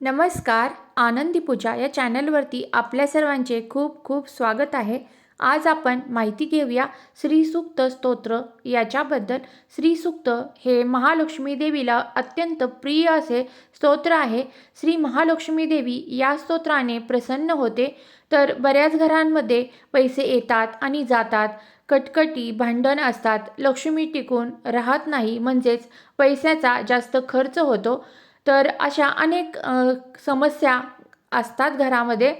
नमस्कार आनंदी पूजा या चॅनलवरती आपल्या सर्वांचे खूप खूप स्वागत आहे. आज आपण माहिती घेऊया श्रीसूक्त स्तोत्र. याच्याबद्दल श्रीसूक्त हे महालक्ष्मी देवीला अत्यंत प्रिय असे स्तोत्र आहे. श्री महालक्ष्मी देवी या स्तोत्राने प्रसन्न होते. तर बऱ्याच घरांमध्ये पैसे येतात आणि जातात. कटकटी भांडण असतात. लक्ष्मी टिकून राहत नाही. म्हणजेच पैशाचा जास्त खर्च होतो. तर अशा अनेक समस्या असतात घरामध्ये.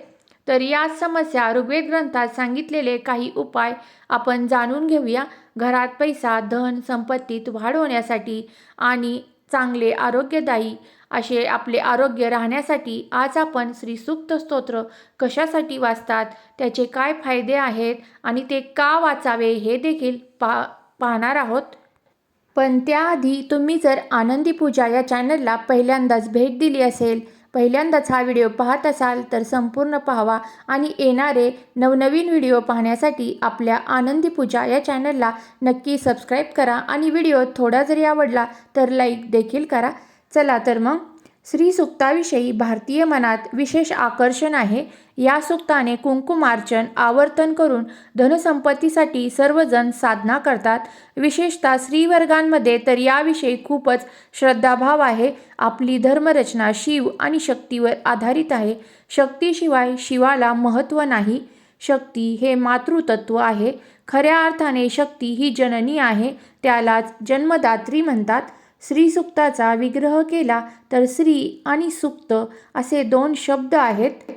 तर या समस्या ऋग्वेद ग्रंथात सांगितलेले काही उपाय आपण जाणून घेऊया. घरात पैसा धन संपत्तीत वाढ होण्यासाठी आणि चांगले आरोग्यदायी असे आपले आरोग्य राहण्यासाठी आज आपण श्री सूक्त स्तोत्र कशासाठी वाचतात त्याचे काय फायदे आहेत आणि ते का वाचावे हे देखील पा पाहणार आहोत. पण त्याआधी तुम्ही जर आनंदी पूजा या चॅनलला पहिल्यांदाच भेट दिली असेल पहिल्यांदाच हा व्हिडिओ पाहत असाल तर संपूर्ण पाहावा आणि येणारे नवनवीन व्हिडिओ पाहण्यासाठी आपल्या आनंदी पूजा या चॅनलला नक्की सबस्क्राईब करा आणि व्हिडिओ थोडा जरी आवडला तर लाईक देखील करा. चला तर मग श्री सुक्ताविषयी भारतीय मनात विशेष आकर्षण आहे. या सुक्ताने कुंकुमार्चन आवर्तन करून धनसंपत्तीसाठी सर्वजण साधना करतात. विशेषतः स्त्रीवर्गांमध्ये तर याविषयी खूपच श्रद्धाभाव आहे. आपली धर्मरचना शिव आणि शक्तीवर आधारित आहे. शक्तीशिवाय शिवाला महत्त्व नाही. शक्ती हे मातृतत्व आहे. खऱ्या अर्थाने शक्ती ही जननी आहे. त्यालाच जन्मदात्री म्हणतात. श्रीसुक्ताचा विग्रह केला तर श्री आणि सुक्त असे दोन शब्द आहेत.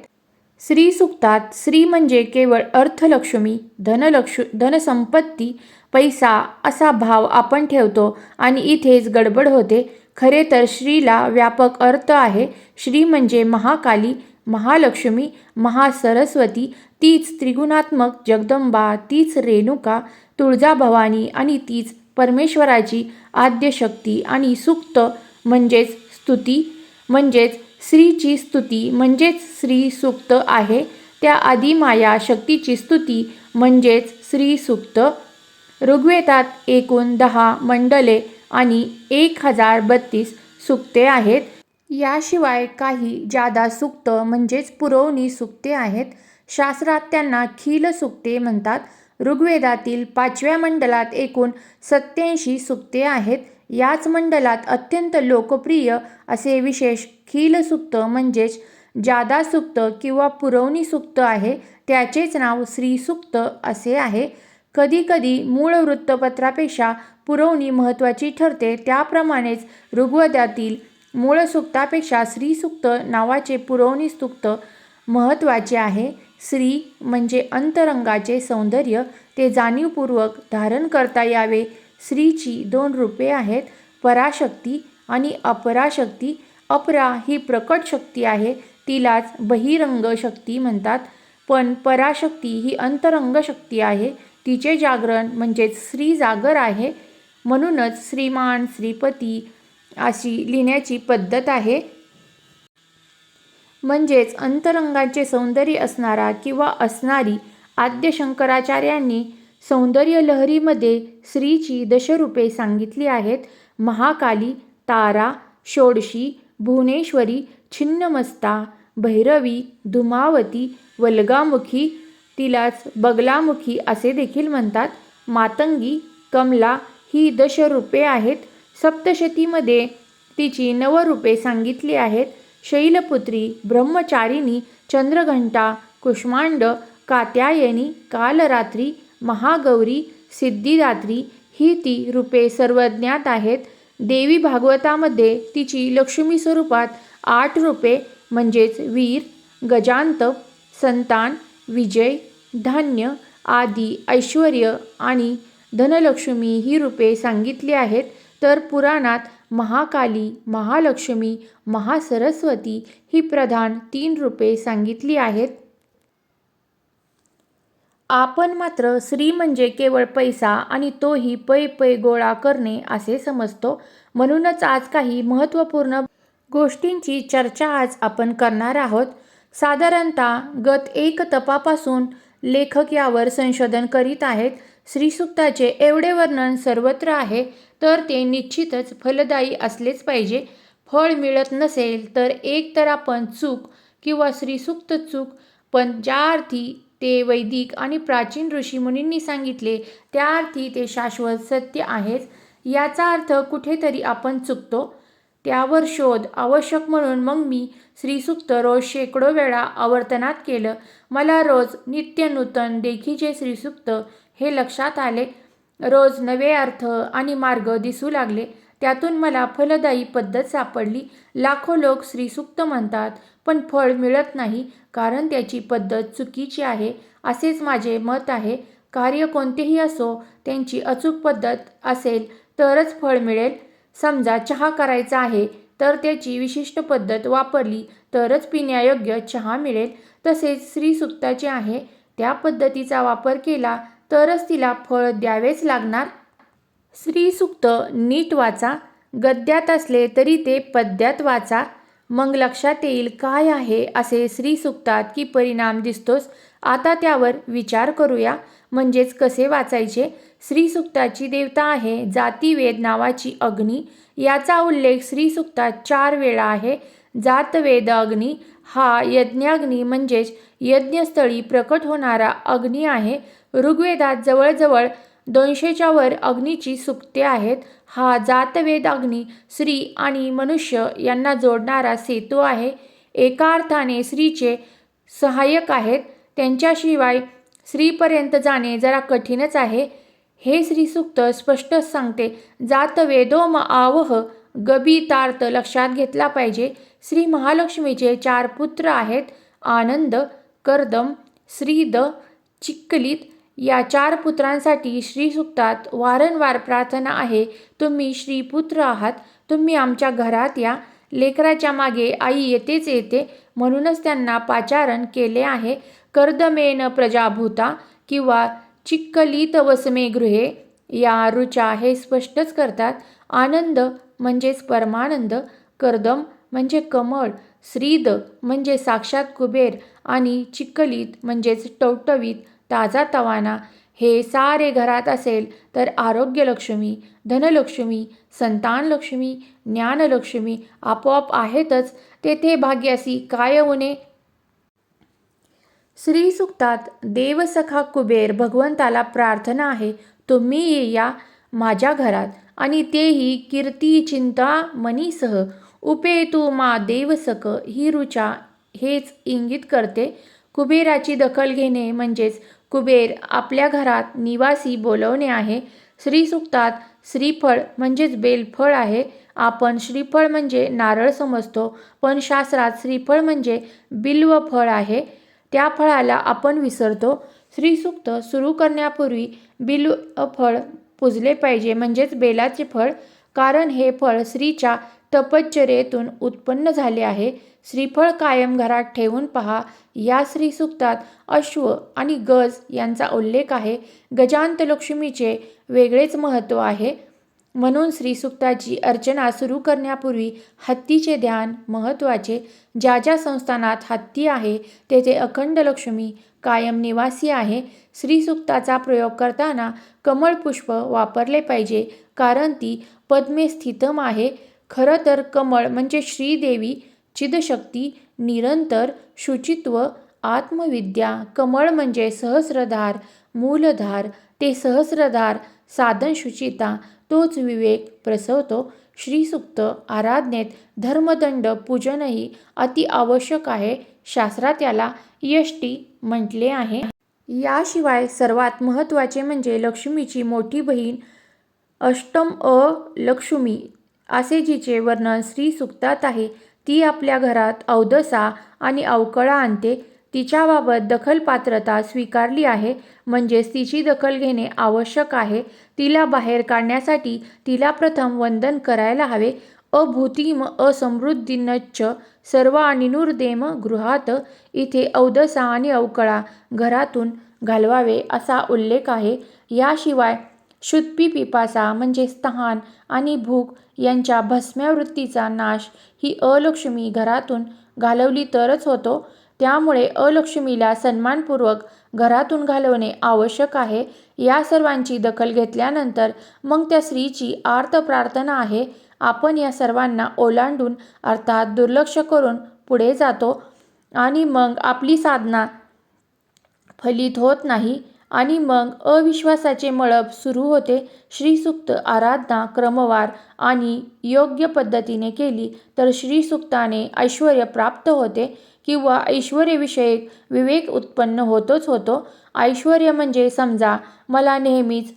श्रीसुक्तात श्री म्हणजे केवळ अर्थलक्ष्मी धनलक्ष धनसंपत्ती पैसा असा भाव आपण ठेवतो आणि इथेच गडबड होते. खरे तर श्रीला व्यापक अर्थ आहे. श्री म्हणजे महाकाली महालक्ष्मी महासरस्वती तीच त्रिगुणात्मक जगदंबा तीच रेणुका तुळजाभवानी आणि तीच परमेश्वराची आद्यशक्ती आणि सुक्त म्हणजेच स्तुती म्हणजेच श्रीची स्तुती म्हणजेच स्त्री सुक्त आहे. त्या आदिमाया शक्तीची स्तुती म्हणजेच स्त्री सुक्त. ऋग्वेदात एकूण दहा मंडले आणि एक हजार बत्तीस सुक्ते आहेत. याशिवाय काही जादा सुक्त म्हणजेच पुरवणी सुक्ते आहेत. शास्त्रात त्यांना खील सुक्ते म्हणतात. ऋग्वेदातील पाचव्या मंडलात एकूण सत्याऐंशी सुक्ते आहेत. याच मंडलात अत्यंत लोकप्रिय असे विशेष खील सुक्त म्हणजेच जादा सुक्त किंवा पुरवणी सुक्त आहे. त्याचेच नाव श्रीसुक्त असे आहे. कधीकधी मूळ वृत्तपत्रापेक्षा पुरवणी महत्त्वाची ठरते. त्याप्रमाणेच ऋग्वेदातील मूळ सुक्तापेक्षा श्रीसुक्त नावाचे पुरवणी सुक्त महत्त्वाचे आहे. श्री म्हणजे अंतरंगाचे सौंदर्य ते जाणीवपूर्वक धारण करता यावे. श्रीची दोन रूपे आहेत पराशक्ती आणि अपराशक्ती. अपरा ही प्रकट शक्ती आहे तिलाच बहिरंग शक्ती म्हणतात. पण पराशक्ती ही अंतरंग शक्ती आहे तिचे जागरण म्हणजेच श्री जागर आहे. म्हणूनच श्रीमान श्रीपती अशी लिहिण्याची पद्धत आहे. म्हणजेच अंतरंगाचे सौंदर्य असणारा किंवा असणारी आद्य शंकराचार्यांनी सौंदर्य लहरीमध्ये श्रीची दशरूपे सांगितली आहेत. महाकाली तारा षोडशी भुवनेश्वरी छिन्नमस्ता भैरवी धुमावती वल्गामुखी तिलाच बगलामुखी असे देखील म्हणतात. मातंगी कमला ही दशरूपे आहेत. सप्तशतीमध्ये तिची नवरूपे सांगितली आहेत. शैलपुत्री ब्रह्मचारिणी चंद्रघंटा कुष्मांड कात्यायनी कालरात्री महागौरी सिद्धिदात्री ही ती रूपे सर्वज्ञात आहेत. देवी भागवतामध्ये तिची लक्ष्मी स्वरूपात आठ रूपे म्हणजेच वीर गजांत संतान विजय धान्य आदी ऐश्वर आणि धनलक्ष्मी ही रूपे सांगितली आहेत. तर पुराणात महाकाली महालक्ष्मी महासरस्वती ही प्रधान तीन रूपे सांगितली आहेत. आपण मात्र श्री म्हणजे केवळ पैसा आणि तोही पै पै गोळा करणे असे समजतो. म्हणूनच आज काही महत्त्वपूर्ण गोष्टींची चर्चा आज आपण करणार आहोत. साधारणतः गत एक तपापासून लेखक यावर संशोधन करीत आहेत. श्रीसुक्ताचे एवढे वर्णन सर्वत्र आहे. तर ते निश्चितच फलदायी असलेच पाहिजे. फळ मिळत नसेल तर एक तर आपण चूक किंवा श्रीसूक्त चूक पण ज्या अर्थी ते वैदिक आणि प्राचीन ऋषीमुनींनी सांगितले त्या अर्थी ते शाश्वत सत्य आहेच. याचा अर्थ कुठेतरी आपण चुकतो. त्यावर शोध आवश्यक म्हणून मग मी श्रीसूक्त रोज शेकडो वेळा आवर्तनात केलं. मला रोज नित्य नूतन देखीचे श्रीसूक्त हे लक्षात आले. रोज नवे अर्थ आणि मार्ग दिसू लागले. त्यातून मला फलदायी पद्धत सापडली. लाखो लोक श्रीसूक्त म्हणतात पण फळ मिळत नाही कारण त्याची पद्धत चुकीची आहे असेच माझे मत आहे. कार्य कोणतेही असो त्यांची अचूक पद्धत असेल तरच फळ मिळेल. समजा चहा करायचा आहे तर त्याची विशिष्ट पद्धत वापरली तरच पिण्यायोग्य चहा मिळेल. तसेच श्रीसुक्ताचे आहे त्या पद्धतीचा वापर केला तरच तिला फळ द्यावेच लागणार? श्रीसूक्त नीट वाचा. गद्यात असले तरी ते पद्यात वाचा. मग लक्षात येईल काय आहे असे श्रीसूक्तात की परिणाम दिसतोच. आता त्यावर विचार करूया. म्हणजेच कसे वाचायचे? श्रीसूक्ताची देवता आहे जातीवेद नावाची अग्नी. याचा उल्लेख श्रीसूक्तात चार वेळा आहे. जातवेद अग्नी हा यज्ञाग्नी म्हणजेच यज्ञस्थळी प्रकट होणारा अग्नी आहे. ऋग्वेदात जवळजवळ दोनशेच्या वर अग्नीची सुक्ते आहेत. हा जातवेद अग्नी स्त्री आणि मनुष्य यांना जोडणारा सेतू आहे. एका अर्थाने स्त्रीचे सहाय्यक आहेत. त्यांच्याशिवाय स्त्रीपर्यंत जाणे जरा कठीणच आहे. हे श्रीसूक्त स्पष्टच सांगते. जात वेदोम आवह गबीतार्थ लक्षात घेतला पाहिजे. श्री महालक्ष्मीचे चार पुत्र आहेत. आनंद कर्दम श्रीद चिक्कलित. या चार पुत्रांसाठी श्रीसूक्तात वारंवार प्रार्थना आहे. तुम्ही श्रीपुत्र आहात. तुम्ही आमच्या घरात या. लेकराच्या मागे आई येतेच येते. म्हणूनच त्यांना पाचारण केले आहे. कर्दमेन प्रजाभूता किंवा चिक्कलित वसमे गृहे. या रुचा हे स्पष्टच करतात. आनंद म्हणजेच परमानंद कर्दम म्हणजे कमळ श्रीद म्हणजे साक्षात कुबेर आणि चिक्कलीत म्हणजेच टवटवीत ताजा तवाना. हे सारे घरात असेल तर आरोग्यलक्ष्मी धनलक्ष्मी संतानलक्ष्मी ज्ञानलक्ष्मी आपोआप आहेतच. तेथे भाग्यासी काय उणे श्रीसुक्तात देवसखा कुबेर भगवंताला प्रार्थना आहे तुम्ही या माझ्या घरात. आणि तेही कीर्ती चिंता मनीसह. उपेतू मा देवसक ही रुचा हेच इंगित करते. कुबेराची दखल घेणे म्हणजेच कुबेर आपल्या घरात निवासी बोलवणे आहे. श्रीसूक्तात श्रीफळ म्हणजेच बेलफळ आहे. आपण श्रीफळ म्हणजे नारळ समजतो पण शास्त्रात श्रीफळ म्हणजे बिल्व फळ आहे. त्या फळाला आपण विसरतो. श्रीसूक्त सुरू करण्यापूर्वी बिल्व फळ पुजले पाहिजे. म्हणजेच बेलाचे फळ. कारण हे फळ स्त्रीच्या तपश्चर्येतून उत्पन्न झाले आहे. श्रीफळ कायम घरात ठेवून पहा. या श्रीसूक्तात अश्व आणि गज यांचा उल्लेख आहे. गजांत लक्ष्मीचे वेगळेच महत्त्व आहे. म्हणून श्रीसूक्ताची अर्चना सुरू करण्यापूर्वी हत्तीचे ध्यान महत्त्वाचे. ज्या ज्या संस्थानात हत्ती आहे तेथे अखंड लक्ष्मी कायम निवासी आहे. श्रीसूक्ताचा प्रयोग करताना कमळपुष्प वापरले पाहिजे कारण ती पद्मे स्थितम आहे. खरं तर कमळ म्हणजे श्रीदेवी चिदशक्ती निरंतर शुचित्व आत्मविद्या. कमळ म्हणजे सहस्रधार मूलधार. ते सहस्रधार साधन शुचिता तोच विवेक प्रसवतो. श्रीसूक्त आराधनेत धर्मदंड पूजनही अति आवश्यक आहे. शास्त्रात याला यष्टी म्हटले आहे. याशिवाय सर्वात महत्त्वाचे म्हणजे लक्ष्मीची मोठी बहीण अष्टम अ लक्ष्मी असे जिचे वर्णन श्रीसूक्तात आहे ती आपल्या घरात अवदसा आणि अवकळा आणते. तिच्याबाबत दखलपात्रता स्वीकारली आहे म्हणजेच तिची दखल घेणे आवश्यक आहे. तिला बाहेर काढण्यासाठी तिला प्रथम वंदन करायला हवे. अभूतिम असमृद्धीनच्च सर्व निनुर्देम गृहात इथे अवदसा आणि अवकळा घरातून घालवावे असा उल्लेख आहे. याशिवाय शुद्धी पिपासा म्हणजे तहान आणि भूक यांच्या भस्म्यावृत्तीचा नाश ही अलक्ष्मी घरातून घालवली तरच होतो. त्यामुळे अलक्ष्मीला सन्मानपूर्वक घरातून घालवणे आवश्यक आहे. या सर्वांची दखल घेतल्यानंतर मग त्या स्त्रीची आर्त प्रार्थना आहे. आपण या सर्वांना ओलांडून अर्थात दुर्लक्ष करून पुढे जातो आणि मग आपली साधना फलित होत नाही आणि मग अविश्वासाचे मळब सुरू होते. श्रीसूक्त आराधना क्रमवार आणि योग्य पद्धतीने केली तर श्रीसूक्ताने ऐश्वर प्राप्त होते किंवा ऐश्वर्यविषयक विवेक उत्पन्न होतोच होतो. ऐश्वर्य म्हणजे समजा मला नेहमीच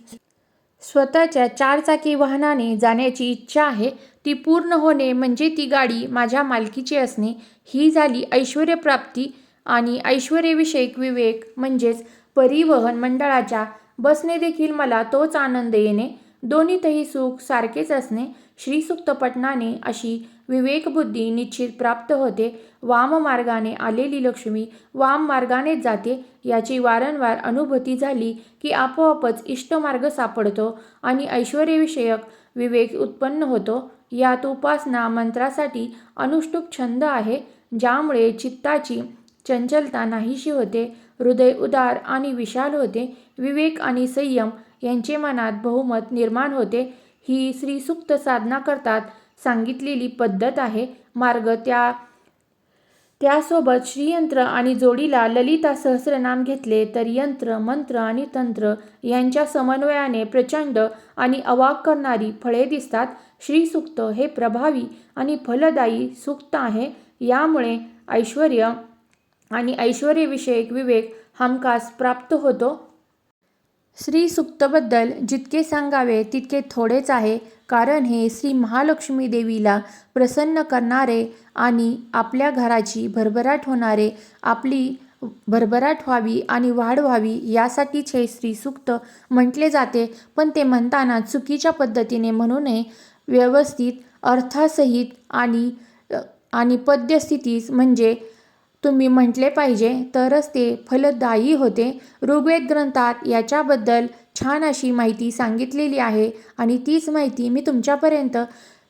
स्वतःच्या चारचाकी वाहनाने जाण्याची इच्छा आहे ती पूर्ण होणे म्हणजे ती गाडी माझ्या मालकीची असणे ही झाली ऐश्वर्यप्राप्ती आणि ऐश्वर्यविषयक विवेक म्हणजेच परिवहन मंडळाच्या बसने देखील मला तोच आनंद येणे. दोन्हीतही सुख सारखेच असणे श्रीसुक्त पठणाने अशी विवेकबुद्धी निश्चित प्राप्त होते. वाम मार्गाने आलेली लक्ष्मी वाम मार्गानेच जाते. याची वारंवार अनुभूती झाली की आपोआपच इष्टमार्ग सापडतो आणि ऐश्वर्यविषयक विवेक उत्पन्न होतो. यात उपासना मंत्रासाठी अनुष्टुप छंद आहे ज्यामुळे चित्ताची चंचलता नाहीशी होते. हृदय उदार आणि विशाल होते. विवेक आणि संयम यांचे मनात बहुमत निर्माण होते. ही श्रीसूक्त साधना करतात सांगितलेली पद्धत आहे. मार्ग त्या त्यासोबत श्रीयंत्र आणि जोडीला ललिता सहस्रनाम घेतले तर यंत्र मंत्र आणि तंत्र यांच्या समन्वयाने प्रचंड आणि अवाक करणारी फळे दिसतात. श्रीसूक्त हे प्रभावी आणि फलदायी सूक्त आहे. यामुळे ऐश्वर आणि ऐश्वर्यविषयक विवेक हमखास प्राप्त होतो. श्री सुक्तबद्दल जितके सांगावे तितके थोडेच आहे कारण हे श्री महालक्ष्मी देवीला प्रसन्न करणारे आणि आपल्या घराची भरभराट होणारे आपली भरभराट व्हावी आणि वाढ व्हावी यासाठीच हे श्रीसूक्त म्हटले जाते. पण ते म्हणताना चुकीच्या पद्धतीने म्हणू नये व्यवस्थित अर्थासहित आणि आणि पद्यस्थितीस म्हणजे तुम्ही म्हटले पाहिजे तरच ते फलदायी होते. ऋग्वेद ग्रंथात याच्याबद्दल छान अशी माहिती सांगितलेली आहे आणि तीच माहिती मी तुमच्यापर्यंत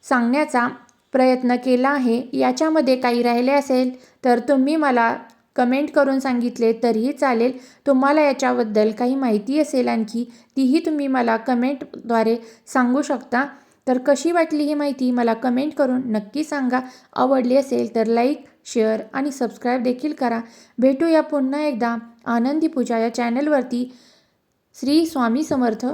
सांगण्याचा प्रयत्न केला आहे. याच्यामध्ये काही राहिले असेल तर तुम्ही मला कमेंट करून सांगितले तरीही चालेल. तुम्हाला याच्याबद्दल काही माहिती असेल आणखी तीही तुम्ही मला कमेंटद्वारे सांगू शकता. तर कशी वाटली ही माहिती मला कमेंट करून नक्की सांगा. आवडली असेल तर लाईक शेअर आणि सबस्क्राईब देखील करा. भेटूया पुन्हा एकदा. आनंदी पूजा या चॅनलवरती. श्री स्वामी समर्थ.